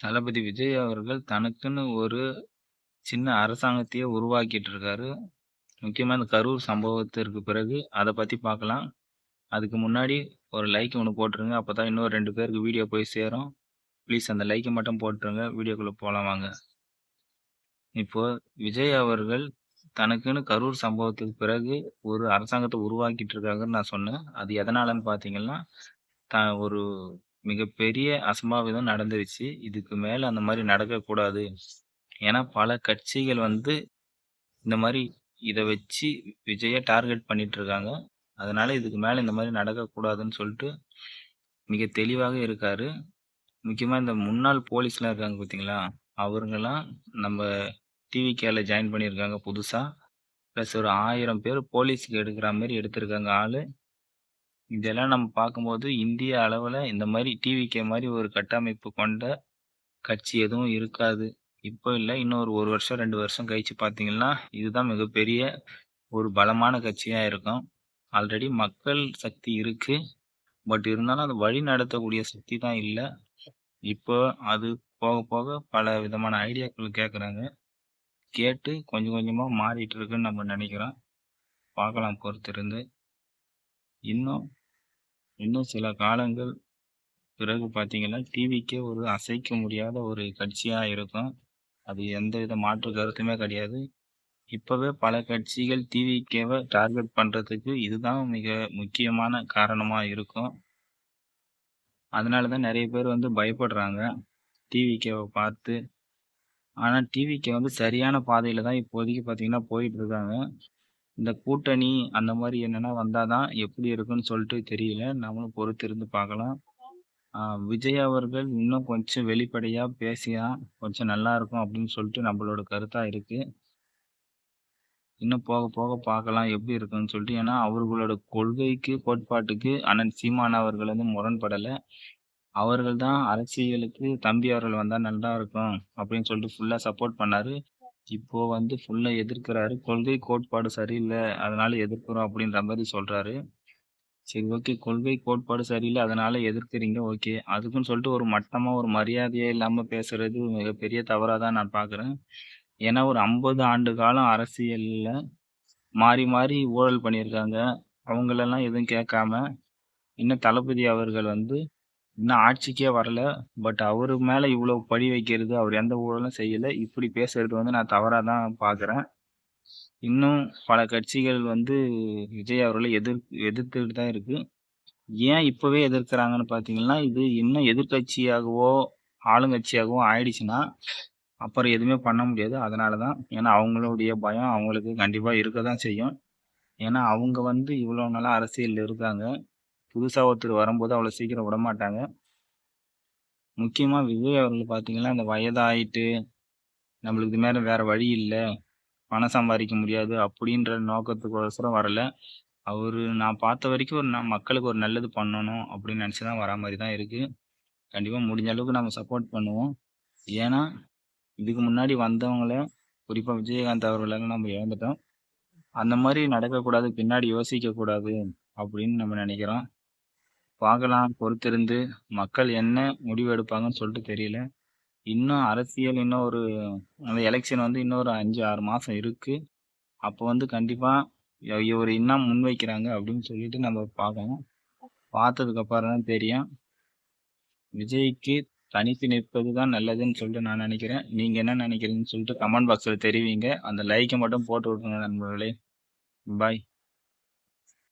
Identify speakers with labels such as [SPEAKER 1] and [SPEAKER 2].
[SPEAKER 1] தளபதி விஜய் அவர்கள் தனக்குன்னு ஒரு சின்ன அரசாங்கத்தையே உருவாக்கிட்டு இருக்காரு. முக்கியமாக இந்த கரூர் சம்பவத்திற்கு பிறகு அதை பற்றி பார்க்கலாம். அதுக்கு முன்னாடி ஒரு லைக் ஒன்று போட்டுருங்க. அப்பதான் இன்னும் ரெண்டு பேருக்கு வீடியோ போய் சேரும். ப்ளீஸ் அந்த லைக்கை மட்டும் போட்டுருங்க. வீடியோக்குள்ளே போகலாம் வாங்க. இப்போது விஜய் அவர்கள் தனக்குன்னு கரூர் சம்பவத்துக்கு பிறகு ஒரு அரசாங்கத்தை உருவாக்கிட்டு இருக்காங்கன்னு நான் சொன்னேன். அது எதனாலன்னு பார்த்தீங்கன்னா, த ஒரு மிகப்பெரிய அசம்பாவிதம் நடந்துருச்சு. இதுக்கு மேல அந்த மாதிரி நடக்கக்கூடாது. ஏன்னா பல கட்சிகள் வந்து இந்த மாதிரி இதை வச்சு விஜய டார்கெட் பண்ணிட்டு இருக்காங்க. அதனால இதுக்கு மேல இந்த மாதிரி நடக்கக்கூடாதுன்னு சொல்லிட்டு மிக தெளிவாக இருக்காரு. முக்கியமாக இந்த முன்னாள் போலீஸ்லாம் இருக்காங்க பார்த்தீங்களா? அவருங்கெல்லாம் நம்ம டிவி கேல ஜாயின் பண்ணியிருக்காங்க புதுசாக ப்ளஸ் ஒரு ஆயிரம் பேர் போலீஸுக்கு எடுக்கிற மாதிரி எடுத்திருக்காங்க ஆள் இதெல்லாம் நம்ம பார்க்கும்போது இந்திய அளவில் இந்த மாதிரி டிவிகே மாதிரி ஒரு கட்டமைப்பு கொண்ட கட்சி எதுவும் இருக்காது. இப்போ இல்லை இன்னொரு ஒரு வருஷம், ரெண்டு வருஷம் கழிச்சு பார்த்தீங்கன்னா, இதுதான் மிகப்பெரிய ஒரு பலமான கட்சியாக இருக்கும். ஆல்ரெடி மக்கள் சக்தி இருக்குது பட் இருந்தாலும் அது வழி நடத்தக்கூடிய சக்தி தான் இல்லை இப்போ அது போக போக பல விதமான ஐடியாக்கள் கேட்குறாங்க. கேட்டு கொஞ்சம் கொஞ்சமாக மாறிட்டு இருக்குன்னு நம்ம நினைக்கிறோம் பார்க்கலாம் பொறுத்திருந்து. இன்னும் இன்னும் சில காலங்கள் பிறகு பார்த்தீங்கன்னா, டிவிக்கே ஒரு அசைக்க முடியாத ஒரு கட்சியாக இருக்கும். அது எந்த வித மாற்று கருத்துமே கிடையாது. இப்போவே பல கட்சிகள் டிவிகேவை டார்கெட் பண்ணுறதுக்கு இதுதான் மிக முக்கியமான காரணமாக இருக்கும். அதனால தான் நிறைய பேர் வந்து பயப்படுறாங்க. டிவிகேவை பார்த்து. ஆனால் டிவிகே வந்து சரியான பாதையில் தான் இப்போதைக்கு பார்த்தீங்கன்னா போயிட்டு இருக்காங்க. இந்த கூட்டணி அந்த மாதிரி என்னன்னா வந்தா தான் எப்படி இருக்குன்னு சொல்லிட்டு தெரியல. நம்மளும் பொறுத்து இருந்து பார்க்கலாம். விஜய் அவர்கள் இன்னும் கொஞ்சம் வெளிப்படையா பேசியா கொஞ்சம் நல்லா இருக்கும் அப்படின்னு சொல்லிட்டு நம்மளோட கருத்தா இருக்கு. இன்னும் போக போக பார்க்கலாம் எப்படி இருக்குன்னு சொல்லிட்டு. ஏன்னா அவர்களோட கொள்கைக்கு, கோட்பாட்டுக்கு அண்ணன் சீமான் அவர்கள் வந்து முரண்படலை அவர்கள் தான் அரசியலுக்கு தம்பி அவர்கள் வந்தால் நல்லா இருக்கும் அப்படின்னு சொல்லிட்டு ஃபுல்லாக சப்போர்ட் பண்ணார் இப்போ வந்து ஃபுல்லா எதிர்க்கிறாரு. கொள்கை, கோட்பாடு சரியில்லை அதனால எதிர்க்கிறோம் அப்படின்ற மாதிரி சொல்றாரு. சரி ஓகே. கொள்கை, கோட்பாடு சரியில்லை அதனால எதிர்க்கிறீங்க ஓகே. அதுக்குன்னு சொல்லிட்டு ஒரு மட்டமா ஒரு மரியாதையே இல்லாம பேசுறது மிகப்பெரிய தவறா தான் நான் பார்க்குறேன். ஏன்னா ஒரு 50 ஆண்டு காலம் அரசியல்ல மாறி மாறி ஊழல் பண்ணியிருக்காங்க. அவங்களெல்லாம் எதுவும் கேட்காம, இன்னும் தளபதி அவர்கள் வந்து இன்னும் ஆட்சிக்கே வரல. பட் அவர் மேலே இவ்வளோ பழி வைக்கிறது, அவர் எந்த ஊழலும் செய்யலை இப்படி பேசுறது வந்து நான் தவறாக தான் பார்க்குறேன். இன்னும் பல கட்சிகள் வந்து விஜய் அவர்களை எதிர் எதிர்த்துக்கிட்டு தான் இருக்குது ஏன் இப்போவே எதிர்க்கிறாங்கன்னு பார்த்தீங்கன்னா, இது இன்னும் எதிர்க்கட்சியாகவோ, ஆளுங்கட்சியாகவோ ஆயிடுச்சுன்னா, அப்புறம் எதுவுமே பண்ண முடியாது. அதனால தான். ஏன்னா அவங்களுடைய பயம் அவங்களுக்கு கண்டிப்பாக இருக்க தான் செய்யும். ஏன்னா அவங்க வந்து இவ்வளோ நல்லா அரசியலில் இருக்காங்க. புதுசாக ஒருத்தர் வரும்போது அவ்வளோ சீக்கிரம் விடமாட்டாங்க. முக்கியமாக விஜய் அவர்கள் பார்த்தீங்கன்னா, இந்த வயதாயிட்டு, நம்மளுக்கு இது மேல வேறு வழி இல்லை பணம் சம்பாதிக்க முடியாது அப்படின்ற நோக்கத்துக்கோசரம் வரல. அவர் நான் பார்த்த வரைக்கும் ஒரு ந மக்களுக்கு ஒரு நல்லது பண்ணணும் அப்படின்னு நினச்சி தான் வரா மாதிரி தான் இருக்குது கண்டிப்பாக முடிஞ்ச அளவுக்கு நம்ம சப்போர்ட் பண்ணுவோம். ஏன்னா, இதுக்கு முன்னாடி வந்தவங்கள குறிப்பாக விஜயகாந்த் அவர்களெல்லாம் நம்ம இழந்துட்டோம். அந்த மாதிரி நடக்கக்கூடாது. பின்னாடி யோசிக்கக்கூடாது அப்படின்னு நம்ம நினைக்கிறோம் பார்க்கலாம் பொறுத்திருந்து. மக்கள் என்ன முடிவு எடுப்பாங்கன்னு சொல்லிட்டு தெரியல. இன்னும் அரசியல் இன்னும் ஒரு அந்த எலெக்ஷன் வந்து இன்னும் ஒரு அஞ்சு ஆறு மாதம் இருக்குது அப்போ வந்து கண்டிப்பாக இவர் இவரு என்ன முன்வைக்கிறாங்க அப்படின்னு சொல்லிட்டு நம்ம பார்க்கணும். பார்த்ததுக்கப்புறம் தான் தெரியும். விஜய்க்கு தனித்து நிற்பது தான் நல்லதுன்னு சொல்லிட்டு நான் நினைக்கிறேன் நீங்கள் என்ன நினைக்கிறீங்கன்னு சொல்லிட்டு கமெண்ட் பாக்ஸில் தெரிவிங்க. அந்த லைக்கை மட்டும் போட்டு விட்ருங்க நண்பர்களே. பாய்.